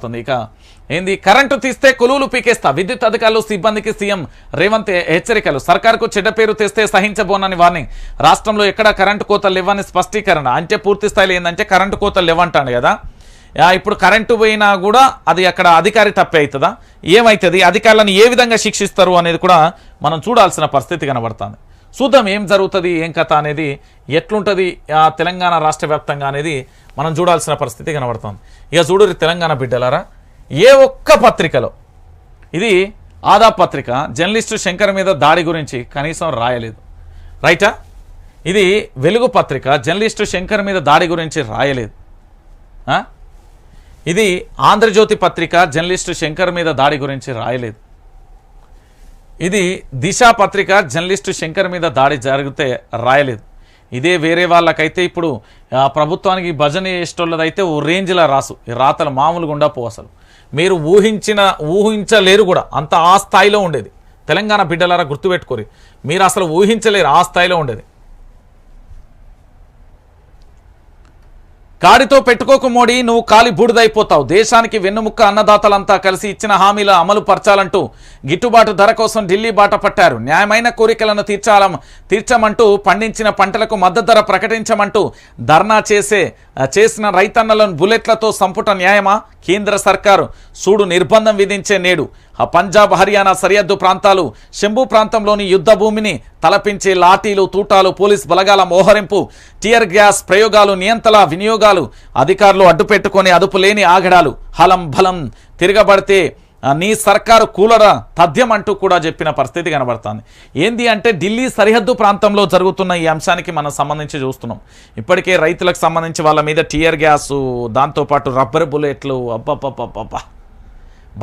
వస్తుంది. ఇక ఏంది? కరెంటు తీస్తే కొలువులు పీకేస్తా. విద్యుత్ అధికారులు సిబ్బందికి సీఎం రేవంత్ హెచ్చరికలు. సర్కార్కు చెడ్డ పేరు తెస్తే సహించబోనని వార్నింగ్. రాష్ట్రంలో ఎక్కడా కరెంటు కోతలు లేవని స్పష్టీకరణ. అంటే పూర్తి స్థాయిలో ఏంటంటే కరెంటు కోతలు లేవంటాడు కదా. ఇప్పుడు కరెంటు పోయినా కూడా అది అక్కడ అధికారి తప్పే అవుతుందా? ఏమవుతుంది అధికారులను ఏ విధంగా శిక్షిస్తారు అనేది కూడా మనం చూడాల్సిన పరిస్థితి కనబడుతుంది. చూద్దాం ఏం జరుగుతుంది ఏం కథ అనేది ఎట్లుంటుంది ఆ, తెలంగాణ రాష్ట్ర వ్యాప్తంగా అనేది మనం చూడాల్సిన పరిస్థితి కనబడుతుంది. ఇక చూడు తెలంగాణ బిడ్డలారా ఏ ఒక్క పత్రికలో ఇది ఆదా పత్రిక జర్నలిస్టు శంకర్ మీద దాడి గురించి కనీసం రాయలేదు. రైటా? ఇది వెలుగు పత్రిక జర్నలిస్టు శంకర్ మీద దాడి గురించి రాయలేదు. ఇది ఆంధ్రజ్యోతి పత్రిక జర్నలిస్టు శంకర్ మీద దాడి గురించి రాయలేదు. ఇది దిశా పత్రిక జర్నలిస్టు శంకర్ మీద దాడి జరిగితే రాయలేదు. ఇదే వేరే వాళ్ళకైతే ఇప్పుడు ప్రభుత్వానికి భజన చేసేటోళ్ళదైతే ఓ రేంజ్లా రాసు. ఈ రాతలు మామూలుగా ఉండపో అసలు. మీరు ఊహించిన ఊహించలేరు కూడా. అంత ఆ స్థాయిలో ఉండేది. తెలంగాణ బిడ్డలారా గుర్తుపెట్టుకోరు. మీరు అసలు ఊహించలేరు ఆ స్థాయిలో ఉండేది. కాడితో పెట్టుకోకు మోడీ నువ్వు కాలి బూడిదైపోతావు. దేశానికి వెన్నుముక్క అన్నదాతలంతా కలిసి ఇచ్చిన హామీల అమలు పరచాలంటూ గిట్టుబాటు ధర కోసం ఢిల్లీ బాట పట్టారు. న్యాయమైన కోరికలను తీర్చాల తీర్చమంటూ పండించిన పంటలకు మద్దతు ధర ప్రకటించమంటూ ధర్నా చేసే చేసిన రైతన్నలను బుల్లెట్లతో సంపుట న్యాయమా? కేంద్ర సర్కారు సూడు నిర్బంధం విధించే నేడు పంజాబ్ హర్యానా సరిహద్దు ప్రాంతాలు శంభు ప్రాంతంలోని యుద్ధ భూమిని తలపించే లాఠీలు తూటాలు పోలీస్ బలగాల మోహరింపు టియర్ గ్యాస్ ప్రయోగాలు నియంత్రణ వినియోగాలు అధికారులు అడ్డుపెట్టుకుని అదుపు లేని ఆగడాలు హలం బలం తిరగబడితే నీ సర్కారు కూలర తథ్యం అంటూ కూడా చెప్పిన పరిస్థితి కనబడుతుంది. ఏంది అంటే ఢిల్లీ సరిహద్దు ప్రాంతంలో జరుగుతున్న ఈ అంశానికి మనం సంబంధించి చూస్తున్నాం. ఇప్పటికే రైతులకు సంబంధించి వాళ్ళ మీద టియర్ గ్యాసు దాంతోపాటు రబ్బర్ బుల్లెట్లు అబ్బబ్బబ్బబ్బబ్బా.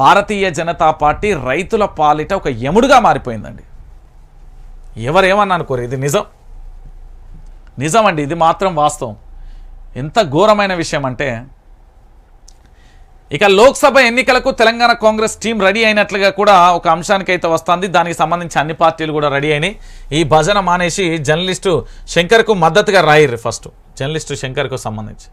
భారతీయ జనతా పార్టీ రైతుల పాలిట ఒక యముడుగా మారిపోయిందండి. ఎవరేమన్నా అనుకోరు ఇది నిజం. నిజం అండి ఇది మాత్రం వాస్తవం. ఎంత ఘోరమైన విషయం అంటే ఇక లోక్సభ ఎన్నికలకు తెలంగాణ కాంగ్రెస్ టీం రెడీ అయినట్లుగా కూడా ఒక అంశానికి అయితే వస్తుంది. దానికి సంబంధించి అన్ని పార్టీలు కూడా రెడీ అయినాయి. ఈ భజన మానేసి జర్నలిస్టు శంకర్కు మద్దతుగా రాయిర్రు ఫస్ట్. జర్నలిస్టు శంకర్కు సంబంధించి.